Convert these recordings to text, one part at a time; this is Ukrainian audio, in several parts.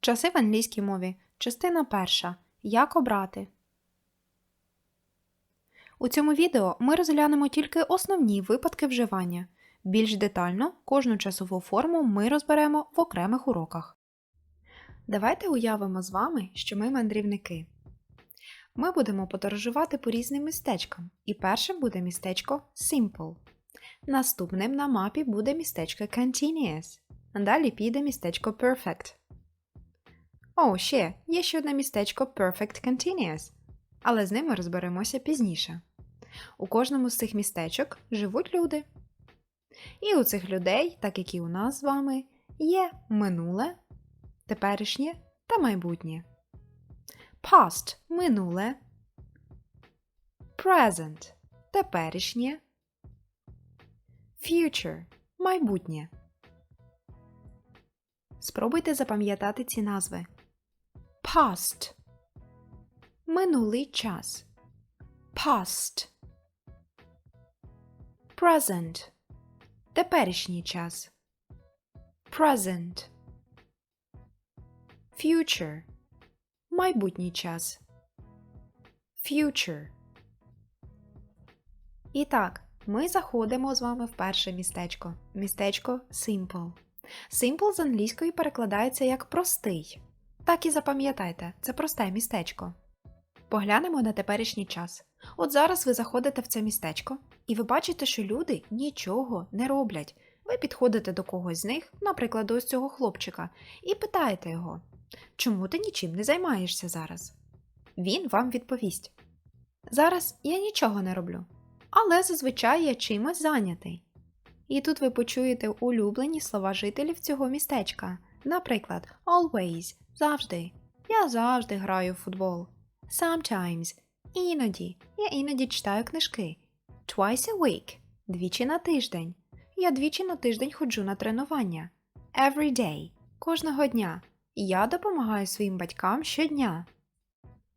Часи в англійській мові. Частина перша. Як обрати. У цьому відео ми розглянемо тільки основні випадки вживання. Більш детально кожну часову форму ми розберемо в окремих уроках. Давайте уявимо з вами, що ми мандрівники. Ми будемо подорожувати по різним містечкам, і першим буде містечко Simple. Наступним на мапі буде містечко Continuous. Далі піде містечко Perfect. О, ще є ще одне містечко Perfect Continuous, але з ним ми розберемося пізніше. У кожному з цих містечок живуть люди. І у цих людей, так як і у нас з вами, є минуле, теперішнє та майбутнє. Past минуле, present теперішнє, future майбутнє. Спробуйте запам'ятати ці назви. Past минулий час. Past Present теперішній час. Present Future майбутній час. Future. І так, ми заходимо з вами в перше містечко. Містечко Simple. Simple з англійської перекладається як простий. Так і запам'ятайте, це просте містечко. Поглянемо на теперішній час. От зараз ви заходите в це містечко, і ви бачите, що люди нічого не роблять. Ви підходите до когось з них, наприклад, до ось цього хлопчика, і питаєте його, чому ти нічим не займаєшся зараз? Він вам відповість: Зараз я нічого не роблю, але зазвичай я чимось зайнятий. І тут ви почуєте улюблені слова жителів цього містечка. Наприклад, always завжди. Я завжди граю в футбол. Sometimes іноді. Я іноді читаю книжки. Twice a week двічі на тиждень. Я двічі на тиждень ходжу на тренування. Every day кожного дня. Я допомагаю своїм батькам щодня.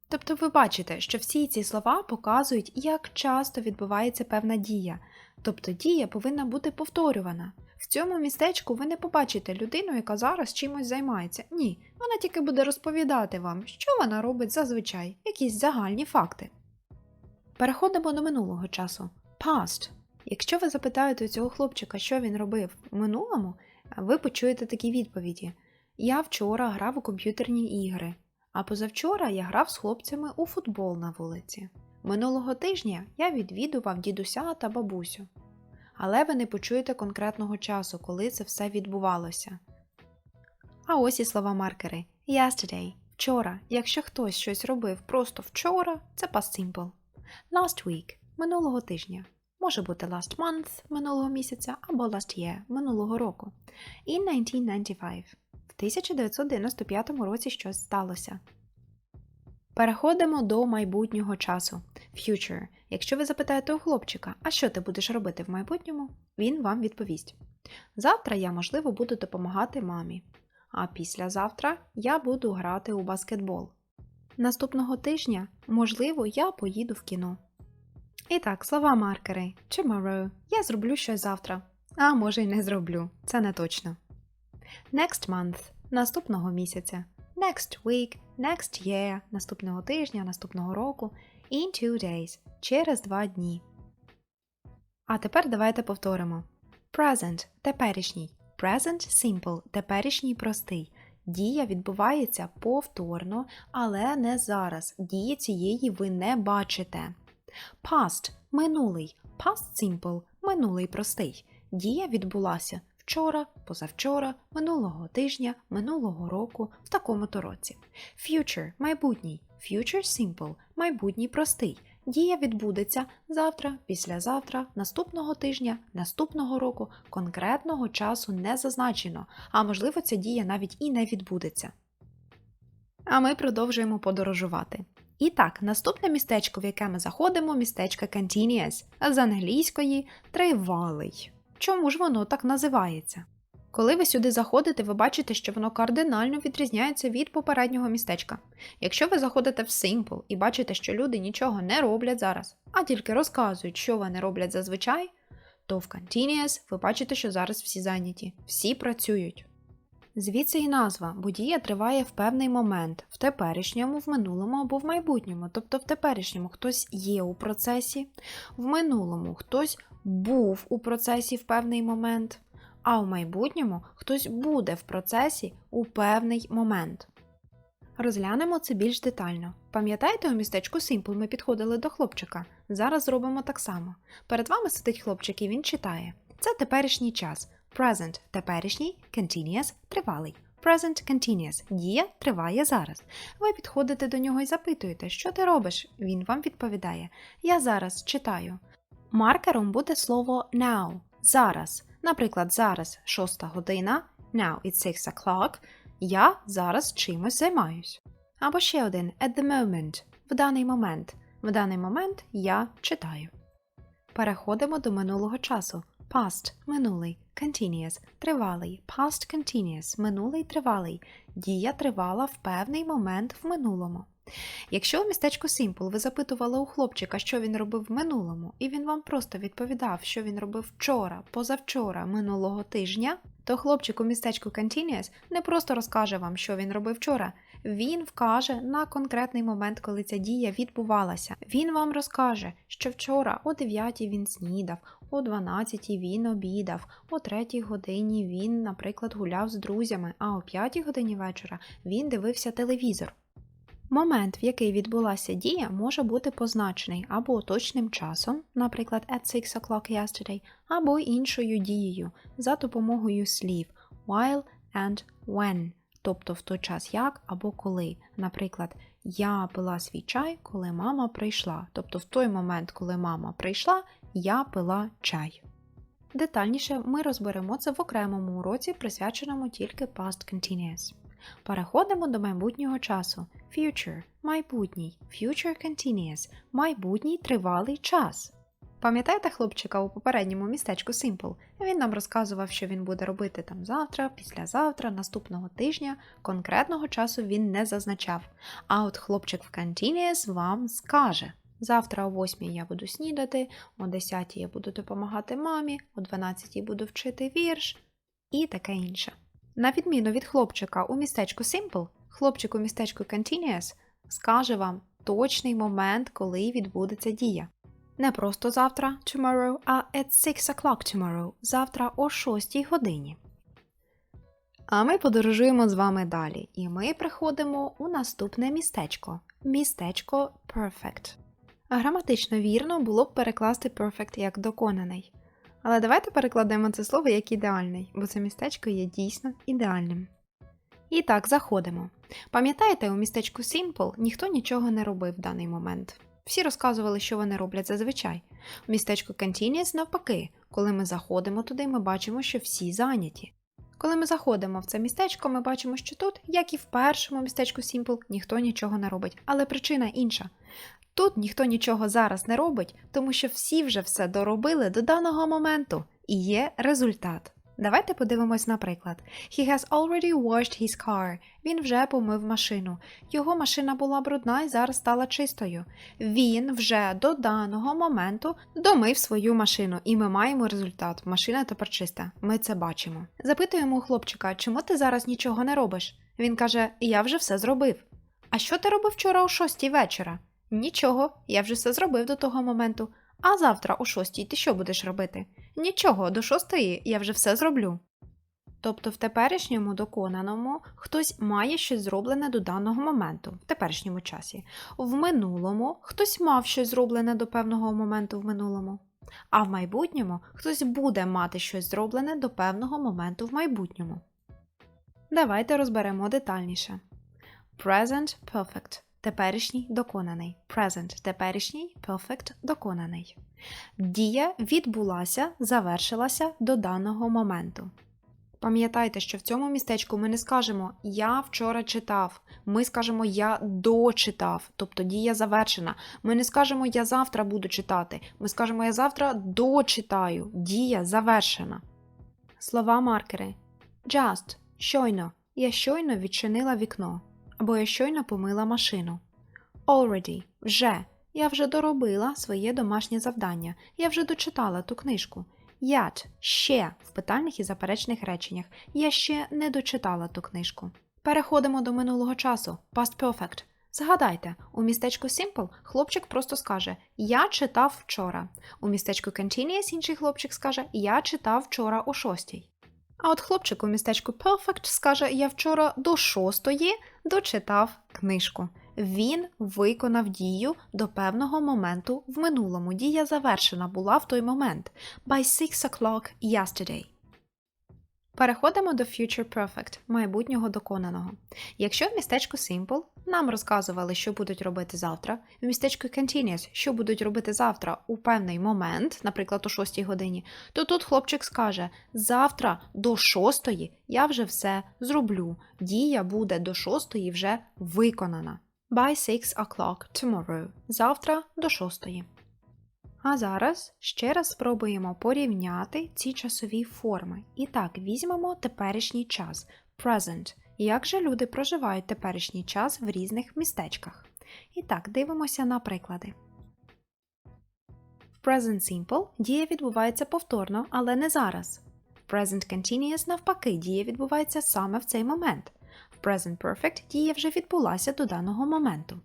Тобто ви бачите, що всі ці слова показують, як часто відбувається певна дія, тобто дія повинна бути повторювана. В цьому містечку ви не побачите людину, яка зараз чимось займається. Ні, вона тільки буде розповідати вам, що вона робить зазвичай, якісь загальні факти. Переходимо до минулого часу. Past. Якщо ви запитаєте у цього хлопчика, що він робив в минулому, ви почуєте такі відповіді: Я вчора грав у комп'ютерні ігри, а позавчора я грав з хлопцями у футбол на вулиці. Минулого тижня я відвідував дідуся та бабусю. Але ви не почуєте конкретного часу, коли це все відбувалося. А ось і слова маркери. Yesterday вчора. Якщо хтось щось робив просто вчора, це past simple. Last week минулого тижня. Може бути last month минулого місяця або last year минулого року. In 1995 в 1995 році щось сталося. Переходимо до майбутнього часу. Future. Якщо ви запитаєте у хлопчика, а що ти будеш робити в майбутньому, він вам відповість: Завтра я, можливо, буду допомагати мамі, а післязавтра я буду грати у баскетбол. Наступного тижня, можливо, я поїду в кіно. І так, слова маркери. Tomorrow. Я зроблю щось завтра. А може й не зроблю. Це не точно. Next month. Наступного місяця. Next week. Next year. Наступного тижня, наступного року. In two days. Через два дні. А тепер давайте повторимо. Present теперішній. Present simple теперішній простий. Дія відбувається повторно, але не зараз. Дії цієї ви не бачите. Past минулий. Past simple минулий простий. Дія відбулася вчора, позавчора, минулого тижня, минулого року, в такому-то році. Future майбутній. Future simple майбутній простий. Дія відбудеться завтра, післязавтра, наступного тижня, наступного року, конкретного часу не зазначено, а можливо, ця дія навіть і не відбудеться. А ми продовжуємо подорожувати. І так, наступне містечко, в яке ми заходимо, містечко Continuous, з англійської тривалий. Чому ж воно так називається? Коли ви сюди заходите, ви бачите, що воно кардинально відрізняється від попереднього містечка. Якщо ви заходите в Simple і бачите, що люди нічого не роблять зараз, а тільки розказують, що вони роблять зазвичай, то в Continuous ви бачите, що зараз всі зайняті, всі працюють. Звідси і назва, бо дія триває в певний момент в теперішньому, в минулому або в майбутньому. Тобто в теперішньому хтось є у процесі, в минулому хтось був у процесі в певний момент, а в майбутньому хтось буде в процесі у певний момент. Розглянемо це більш детально. Пам'ятаєте, у містечку Simple ми підходили до хлопчика. Зараз зробимо так само. Перед вами сидить хлопчик і він читає. Це теперішній час. Present – теперішній, continuous – тривалий. Present continuous – дія триває зараз. Ви підходите до нього і запитуєте, що ти робиш? Він вам відповідає: Я зараз читаю. Маркером буде слово now зараз. Наприклад, зараз 6 година, now it's 6 o'clock. Я зараз чимось займаюсь. Або ще один at the moment в даний момент. В даний момент я читаю. Переходимо до минулого часу. Past минулий, continuous тривалий, past continuous минулий тривалий. Дія тривала в певний момент в минулому. Якщо у містечку Simple ви запитували у хлопчика, що він робив в минулому, і він вам просто відповідав, що він робив вчора, позавчора, минулого тижня, то хлопчик у містечку Continuous не просто розкаже вам, що він робив вчора. Він вкаже на конкретний момент, коли ця дія відбувалася. Він вам розкаже, що вчора о 9 він снідав, о 12 він обідав, о 3 годині він, наприклад, гуляв з друзями, а о 5 годині вечора він дивився телевізор. Момент, в який відбулася дія, може бути позначений або точним часом, наприклад, at 6 o'clock yesterday, або іншою дією за допомогою слів while and when, тобто в той час як або коли. Наприклад, я пила свій чай, коли мама прийшла. Тобто в той момент, коли мама прийшла, я пила чай. Детальніше ми розберемо це в окремому уроці, присвяченому тільки past continuous. Переходимо до майбутнього часу. Future – майбутній, future continuous – майбутній тривалий час. Пам'ятаєте хлопчика у попередньому містечку Simple? Він нам розказував, що він буде робити там завтра, післязавтра, наступного тижня. Конкретного часу він не зазначав. А от хлопчик в Continuous вам скаже: завтра о 8 я буду снідати, о 10 я буду допомагати мамі, о 12 буду вчити вірш і таке інше. На відміну від хлопчика у містечку Simple, хлопчик у містечку Continuous скаже вам точний момент, коли відбудеться дія. Не просто завтра tomorrow, а at 6 o'clock tomorrow, завтра о 6 годині. А ми подорожуємо з вами далі, і ми приходимо у наступне містечко містечко Perfect. Граматично вірно було б перекласти perfect як доконаний. Але давайте перекладемо це слово як ідеальний, бо це містечко є дійсно ідеальним. І так, заходимо. Пам'ятаєте, у містечку Simple ніхто нічого не робив в даний момент. Всі розказували, що вони роблять зазвичай. У містечку Continuous навпаки, коли ми заходимо туди, ми бачимо, що всі зайняті. Коли ми заходимо в це містечко, ми бачимо, що тут, як і в першому містечку Simple, ніхто нічого не робить. Але причина інша. Тут ніхто нічого зараз не робить, тому що всі вже все доробили до даного моменту, і є результат. Давайте подивимось наприклад. He has already washed his car. Він вже помив машину. Його машина була брудна і зараз стала чистою. Він вже до даного моменту домив свою машину, і ми маємо результат. Машина тепер чиста. Ми це бачимо. Запитуємо у хлопчика, чому ти зараз нічого не робиш? Він каже: Я вже все зробив. А що ти робив вчора о шостій вечора? Нічого, я вже все зробив до того моменту. А завтра о шостій ти що будеш робити? Нічого, до шостої я вже все зроблю. Тобто в теперішньому доконаному хтось має щось зроблене до даного моменту, в теперішньому часі. В минулому хтось мав щось зроблене до певного моменту в минулому. А в майбутньому хтось буде мати щось зроблене до певного моменту в майбутньому. Давайте розберемо детальніше. Present perfect теперішній доконаний. Present теперішній perfect доконаний. Дія відбулася, завершилася до даного моменту. Пам'ятайте, що в цьому містечку ми не скажемо Я вчора читав, ми скажемо Я дочитав, тобто дія завершена. Ми не скажемо Я завтра буду читати, ми скажемо Я завтра дочитаю, дія завершена. Слова маркери. Just щойно. Я щойно відчинила вікно. Або я щойно помила машину. Already вже. Я вже доробила своє домашнє завдання. Я вже дочитала ту книжку. Yet – ще в питальних і заперечних реченнях. Я ще не дочитала ту книжку. Переходимо до минулого часу. Past perfect. Згадайте, у містечку Simple хлопчик просто скаже Я читав вчора. У містечку Continuous інший хлопчик скаже Я читав вчора о шостій. А от хлопчик у містечку Perfect скаже Я вчора до шостої дочитав книжку. Він виконав дію до певного моменту в минулому. Дія завершена була в той момент. By six o'clock yesterday. Переходимо до Future Perfect, майбутнього доконаного. Якщо в містечку Simple нам розказували, що будуть робити завтра, в містечку Continuous, що будуть робити завтра у певний момент, наприклад, о 6 годині, то тут хлопчик скаже: завтра до 6 я вже все зроблю. Дія буде до 6 вже виконана. By 6 o'clock tomorrow. Завтра до 6. А зараз ще раз спробуємо порівняти ці часові форми. І так, візьмемо теперішній час present. Як же люди проживають теперішній час в різних містечках? І так, дивимося на приклади. В Present Simple дія відбувається повторно, але не зараз. В Present Continuous, навпаки, дія відбувається саме в цей момент. В Present Perfect дія вже відбулася до даного моменту.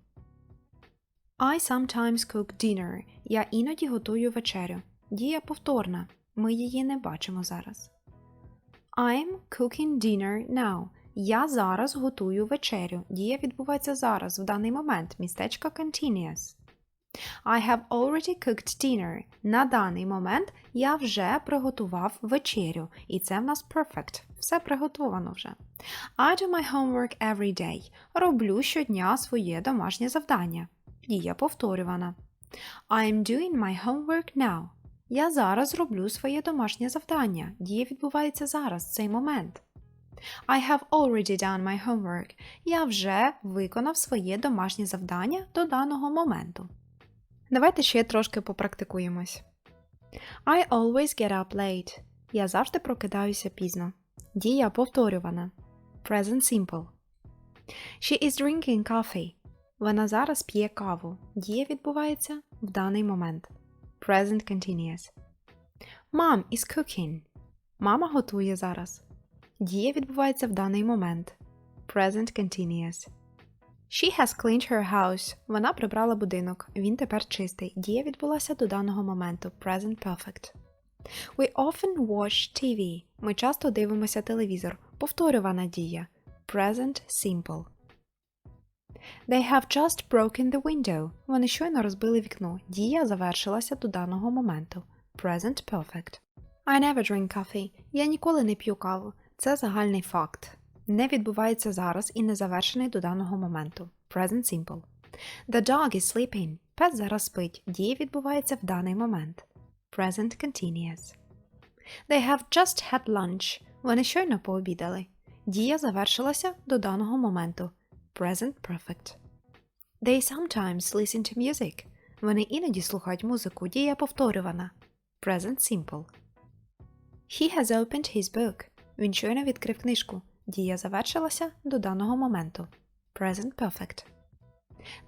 I sometimes cook dinner. Я іноді готую вечерю. Дія повторна. Ми її не бачимо зараз. I'm cooking dinner now. Я зараз готую вечерю. Дія відбувається зараз, в даний момент. Містечко continuous. I have already cooked dinner. На даний момент я вже приготував вечерю. І це в нас perfect. Все приготовано вже. I do my homework every day. Роблю щодня своє домашнє завдання. Дія повторювана. I'm doing my homework now. Я зараз роблю своє домашнє завдання. Дія відбувається зараз, в цей момент. I have already done my homework. Я вже виконав своє домашнє завдання до даного моменту. Давайте ще трошки попрактикуємось. I always get up late. Я завжди прокидаюся пізно. Дія повторювана. Present simple. She is drinking coffee. Вона зараз п'є каву. Дія відбувається в даний момент. Present continuous. Mom is cooking. Мама готує зараз. Дія відбувається в даний момент. Present continuous. She has cleaned her house. Вона прибрала будинок. Він тепер чистий. Дія відбулася до даного моменту. Present perfect. We often watch TV. Ми часто дивимося телевізор. Повторювана дія. Present simple. They have just broken the window. Вони щойно розбили вікно. Дія завершилася до даного моменту. Present perfect. I never drink coffee. Я ніколи не п'ю каву. Це загальний факт. Не відбувається зараз і не завершений до даного моменту. Present simple. The dog is sleeping. Пес зараз спить. Дія відбувається в даний момент. Present continuous. They have just had lunch. Вони щойно пообідали. Дія завершилася до даного моменту. Present perfect. They sometimes listen to music. Вони іноді слухають музику. Дія повторювана. Present simple. He has opened his book. Він щойно відкрив книжку. Дія завершилася до даного моменту. Present perfect.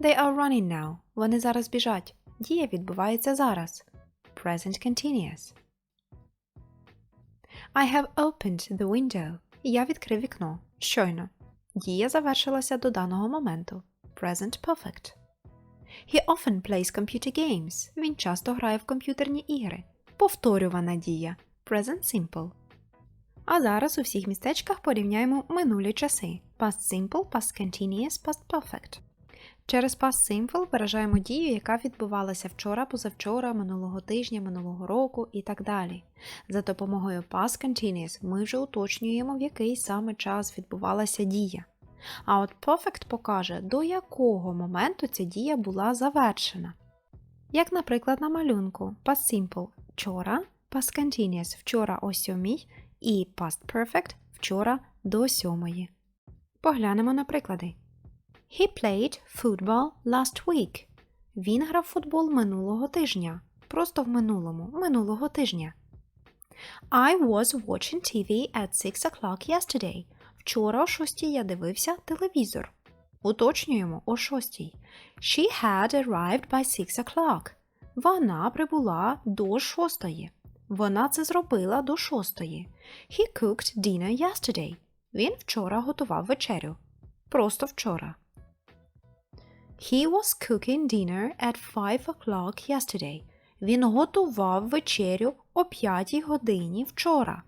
They are running now. Вони зараз біжать. Дія відбувається зараз. Present continuous. I have opened the window. Я відкрив вікно. Щойно. Дія завершилася до даного моменту. Present perfect. He often plays computer games. Він часто грає в комп'ютерні ігри. Повторювана дія. Present simple. А зараз у всіх містечках порівняємо минулі часи. Past simple, past continuous, past perfect. Через past simple виражаємо дію, яка відбувалася вчора, позавчора, минулого тижня, минулого року і так далі. За допомогою past continuous ми вже уточнюємо, в який саме час відбувалася дія. А от perfect покаже, до якого моменту ця дія була завершена. Як, наприклад, на малюнку past simple вчора, past continuous вчора о сьомій і past perfect вчора до сьомої. Поглянемо на приклади. He played football last week. Він грав футбол минулого тижня. Просто в минулому, минулого тижня. I was watching TV at 6 o'clock yesterday. Вчора о 6 я дивився телевізор. Уточнюємо о 6. She had arrived by 6 o'clock. Вона прибула до 6. Вона це зробила до шостої. He cooked dinner yesterday. Він вчора готував вечерю. Просто вчора. He was cooking dinner at five o'clock yesterday. Він готував вечерю о п'ятій годині вчора.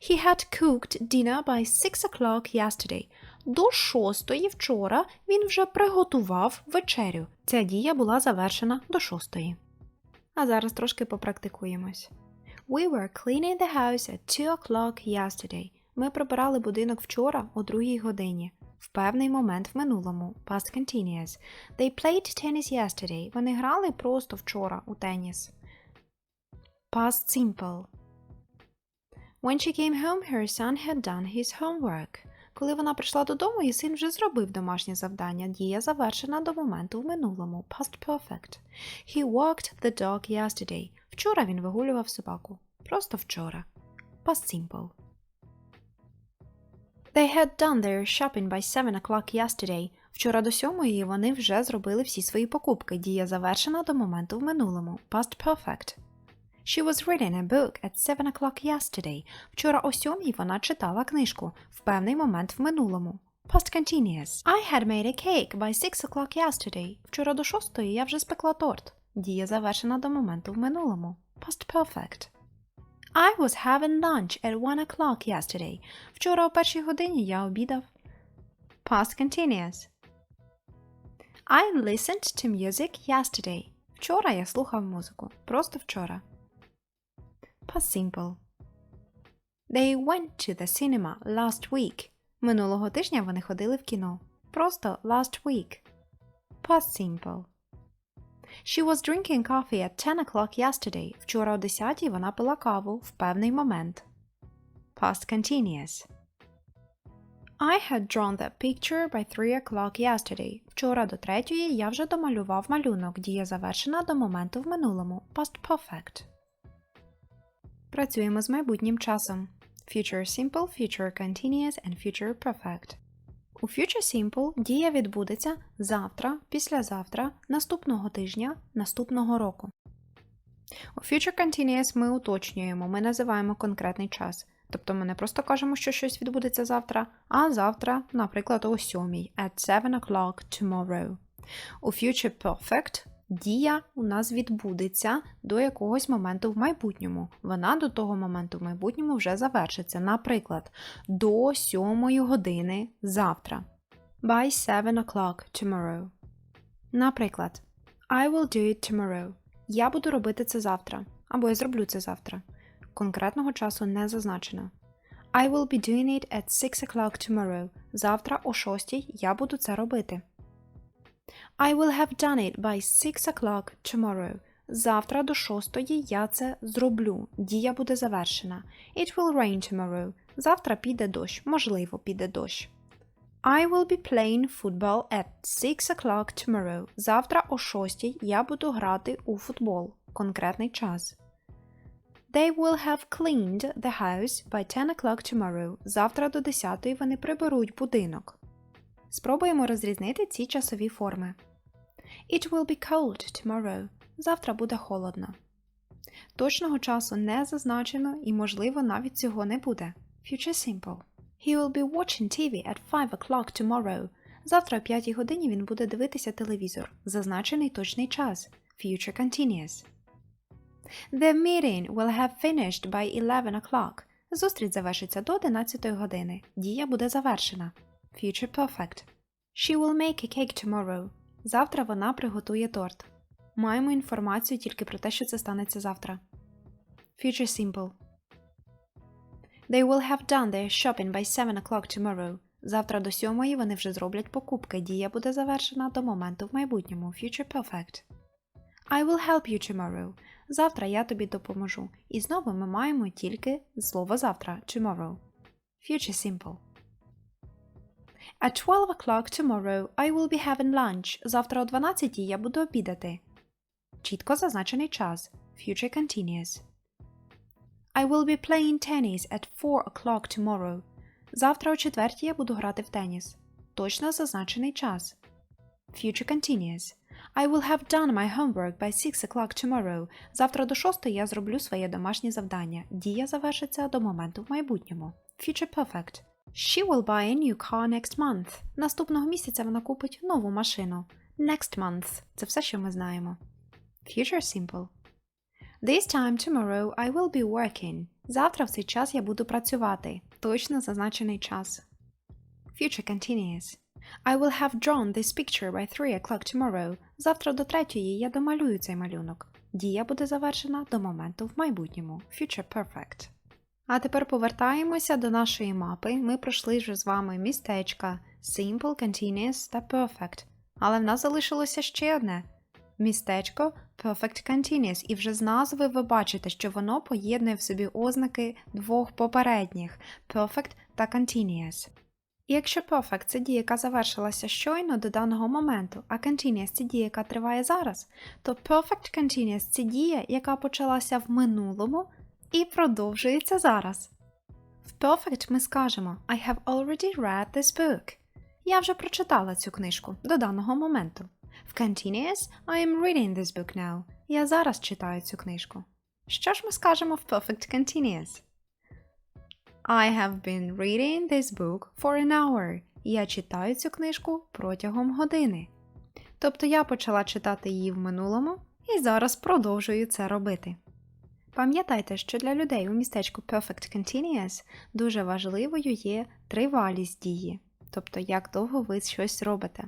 He had cooked dinner by six o'clock yesterday. До шостої вчора він вже приготував вечерю. Ця дія була завершена до шостої. А зараз трошки попрактикуємось. We were cleaning the house at two o'clock yesterday. Ми прибирали будинок вчора о другій годині. В певний момент в минулому. Past continuous. They played tennis yesterday. Вони грали просто вчора у теніс. Past simple. When she came home, her son had done his homework. Коли вона прийшла додому, її син вже зробив домашнє завдання. Дія завершена до моменту в минулому. Past perfect. He walked the dog yesterday. Вчора він вигулював собаку. Просто вчора. Past simple. They had done their shopping by 7 o'clock yesterday. Вчора до сьомої вони вже зробили всі свої покупки. Дія завершена до моменту в минулому. Past perfect. She was reading a book at 7 o'clock yesterday. Вчора о сьомій вона читала книжку. В певний момент в минулому. Past continuous. I had made a cake by 6 o'clock yesterday. Вчора до шостої я вже спекла торт. Дія завершена до моменту в минулому. Past perfect. I was having lunch at 1 o'clock yesterday. Вчора о першій годині я обідав. Past continuous. I listened to music yesterday. Вчора я слухав музику. Просто вчора. Past simple. They went to the cinema last week. Минулого тижня вони ходили в кіно. Просто last week. Past simple. She was drinking coffee at 10 o'clock yesterday. Вчора о 10 вона пила каву в певний момент. Past continuous. I had drawn that picture by 3 o'clock yesterday. Вчора до третьої я вже домалював малюнок. Дія завершена до моменту в минулому. Past perfect. Працюємо з майбутнім часом. Future simple, future continuous and future perfect. У Future Simple дія відбудеться завтра, післязавтра, наступного тижня, наступного року. У Future Continuous ми уточнюємо, ми називаємо конкретний час. Тобто ми не просто кажемо, що щось відбудеться завтра, а завтра, наприклад, о 7 at 7 o'clock tomorrow. У Future Perfect дія у нас відбудеться до якогось моменту в майбутньому. Вона до того моменту в майбутньому вже завершиться. Наприклад, до 7 години завтра. By 7 o'clock tomorrow. Наприклад, I will do it tomorrow. Я буду робити це завтра. Або я зроблю це завтра. Конкретного часу не зазначено. I will be doing it at 6 o'clock tomorrow. Завтра о 6 я буду це робити. I will have done it by 6 o'clock tomorrow. Завтра до 6 я це зроблю. Дія буде завершена. It will rain tomorrow. Завтра піде дощ. Можливо, піде дощ. I will be playing football at 6 o'clock tomorrow. Завтра о 6 я буду грати у футбол. Конкретний час. They will have cleaned the house by 10 o'clock tomorrow. Завтра до 10 вони приберуть будинок. Спробуємо розрізнити ці часові форми. It will be cold tomorrow. Завтра буде холодно. Точного часу не зазначено і, можливо, навіть цього не буде. Future simple. He will be watching TV at 5 o'clock tomorrow. Завтра о 5 годині він буде дивитися телевізор. Зазначений точний час. Future continuous. The meeting will have finished by 11 o'clock. Зустріч завершиться до 11 години. Дія буде завершена. Future perfect. She will make a cake tomorrow. Завтра вона приготує торт. Маємо інформацію тільки про те, що це станеться завтра. Future simple. They will have done their shopping by 7 o'clock tomorrow. Завтра до сьомої вони вже зроблять покупки. Дія буде завершена до моменту в майбутньому. Future perfect. I will help you tomorrow. Завтра я тобі допоможу. І знову ми маємо тільки слово завтра tomorrow. Future simple. At 12 o'clock tomorrow I will be having lunch. Завтра о 12 я буду обідати. Чітко зазначений час. Future continuous. I will be playing tennis at 4 o'clock tomorrow. Завтра о четвертій я буду грати в теніс. Точно зазначений час. Future continuous. I will have done my homework by 6 o'clock tomorrow. Завтра до 6 я зроблю своє домашнє завдання. Дія завершиться до моменту в майбутньому. Future perfect. She will buy a new car next month. Наступного місяця вона купить нову машину. Next month. Це все, що ми знаємо. Future simple. This time tomorrow I will be working. Завтра в цей час я буду працювати. Точно зазначений час. Future continuous. I will have drawn this picture by 3 o'clock tomorrow. Завтра до третьої я домалюю цей малюнок. Дія буде завершена до моменту в майбутньому. Future perfect. А тепер повертаємося до нашої мапи. Ми пройшли вже з вами містечка Simple, Continuous та Perfect. Але в нас залишилося ще одне містечко Perfect Continuous. І вже з назви ви бачите, що воно поєднує в собі ознаки двох попередніх Perfect та Continuous. І якщо perfect – це дія, яка завершилася щойно до даного моменту, а continuous – це дія, яка триває зараз, то perfect continuous – це дія, яка почалася в минулому і продовжується зараз. В perfect ми скажемо I have already read this book. Я вже прочитала цю книжку до даного моменту. В continuous I am reading this book now. Я зараз читаю цю книжку. Що ж ми скажемо в perfect continuous? I have been reading this book for an hour. Я читаю цю книжку протягом години. Тобто я почала читати її в минулому і зараз продовжую це робити. Пам'ятайте, що для людей у містечку Perfect Continuous дуже важливою є тривалість дії, тобто як довго ви щось робите.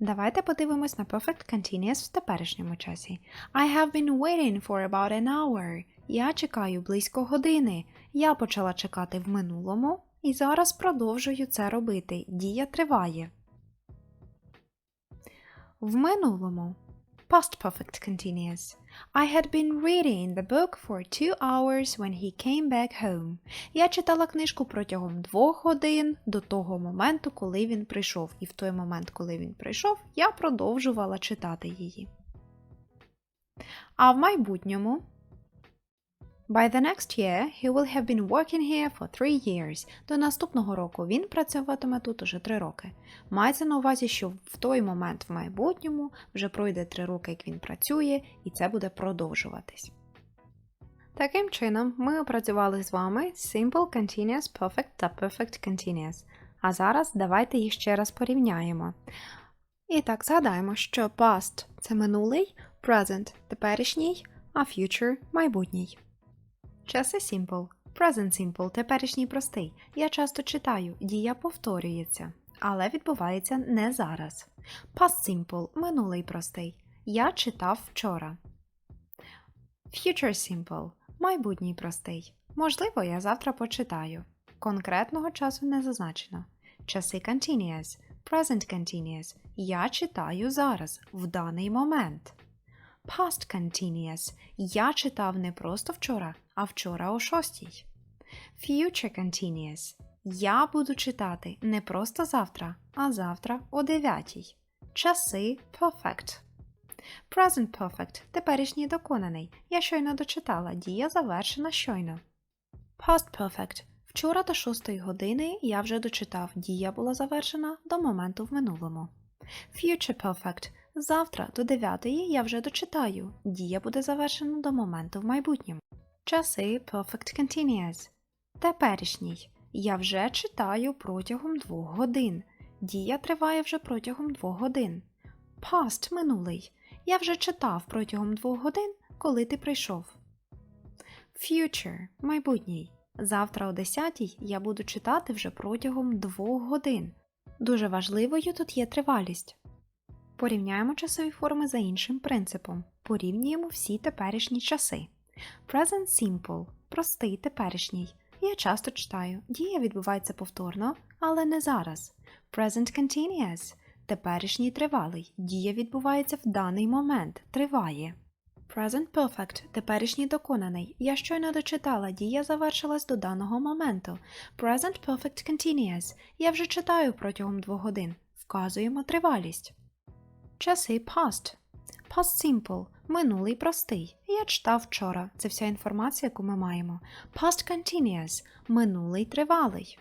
Давайте подивимось на Perfect Continuous в теперішньому часі. I have been waiting for about an hour. Я чекаю близько години. Я почала чекати в минулому і зараз продовжую це робити. Дія триває. В минулому Past Perfect Continuous. I had been reading the book for two hours when he came back home. Я читала книжку протягом двох годин до того моменту, коли він прийшов. І в той момент, коли він прийшов, я продовжувала читати її. А в майбутньому By the next year, he will have been working here for three years. До наступного року він працюватиме тут уже три роки. Мається на увазі, що в той момент в майбутньому вже пройде три роки, як він працює, і це буде продовжуватись. Таким чином, ми опрацювали з вами Simple Continuous Perfect та Perfect Continuous. А зараз давайте їх ще раз порівняємо. І так, згадаємо, що past – це минулий, present – теперішній, а future – майбутній. Часи simple. Present simple – теперішній простий. Я часто читаю, дія повторюється, але відбувається не зараз. Past simple – минулий простий. Я читав вчора. Future simple – майбутній простий. Можливо, я завтра почитаю. Конкретного часу не зазначено. Часи continuous. Present continuous. Я читаю зараз, в даний момент. Past continuous. Я читав не просто вчора, а вчора о шостій. Future continuous. Я буду читати не просто завтра, а завтра о дев'ятій. Часи perfect. Present perfect теперішній доконаний. Я щойно дочитала. Дія завершена щойно. Past perfect. Вчора до 6 години я вже дочитав. Дія була завершена до моменту в минулому. Future perfect. Завтра до 9 я вже дочитаю. Дія буде завершена до моменту в майбутньому. Часи Perfect Continuous. Теперішній. Я вже читаю протягом 2 годин. Дія триває вже протягом 2 годин. Past минулий. Я вже читав протягом 2 годин, коли ти прийшов. Future майбутній. Завтра о 10 я буду читати вже протягом 2 годин. Дуже важливою тут є тривалість. Порівняємо часові форми за іншим принципом. Порівнюємо всі теперішні часи. Present Simple простий теперішній. Я часто читаю. Дія відбувається повторно, але не зараз. Present Continuous теперішній тривалий. Дія відбувається в даний момент. Триває. Present Perfect теперішній доконаний. Я щойно дочитала, дія завершилась до даного моменту. Present Perfect Continuous. Я вже читаю протягом двох годин. Вказуємо тривалість. Часи past. Past simple минулий простий. Я читав вчора. Це вся інформація, яку ми маємо. Past continuous минулий тривалий.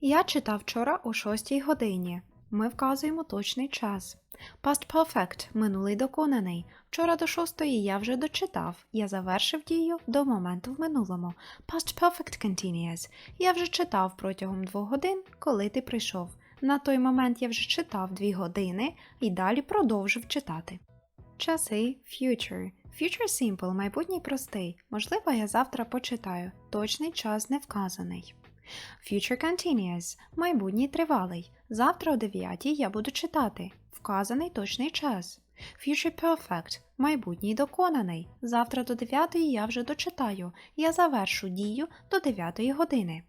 Я читав вчора о 6 годині. Ми вказуємо точний час. Past perfect – минулий доконаний. Вчора до шостої я вже дочитав. Я завершив дію до моменту в минулому. Past perfect continuous. Я вже читав протягом двох годин, коли ти прийшов. На той момент я вже читав дві години і далі продовжив читати. Часи future. Future simple, майбутній простий. Можливо, я завтра почитаю. Точний час не вказаний. Future continuous, майбутній тривалий. Завтра о 9 я буду читати. Вказаний точний час. Future perfect, майбутній доконаний. Завтра до 9 я вже дочитаю. Я завершу дію до 9 години.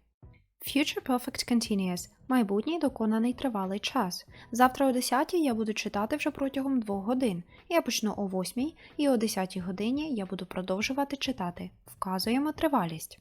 Future Perfect Continuous – майбутній доконаний тривалий час. Завтра о 10 я буду читати вже протягом 2 годин. Я почну о 8 і о 10 годині я буду продовжувати читати. Вказуємо тривалість.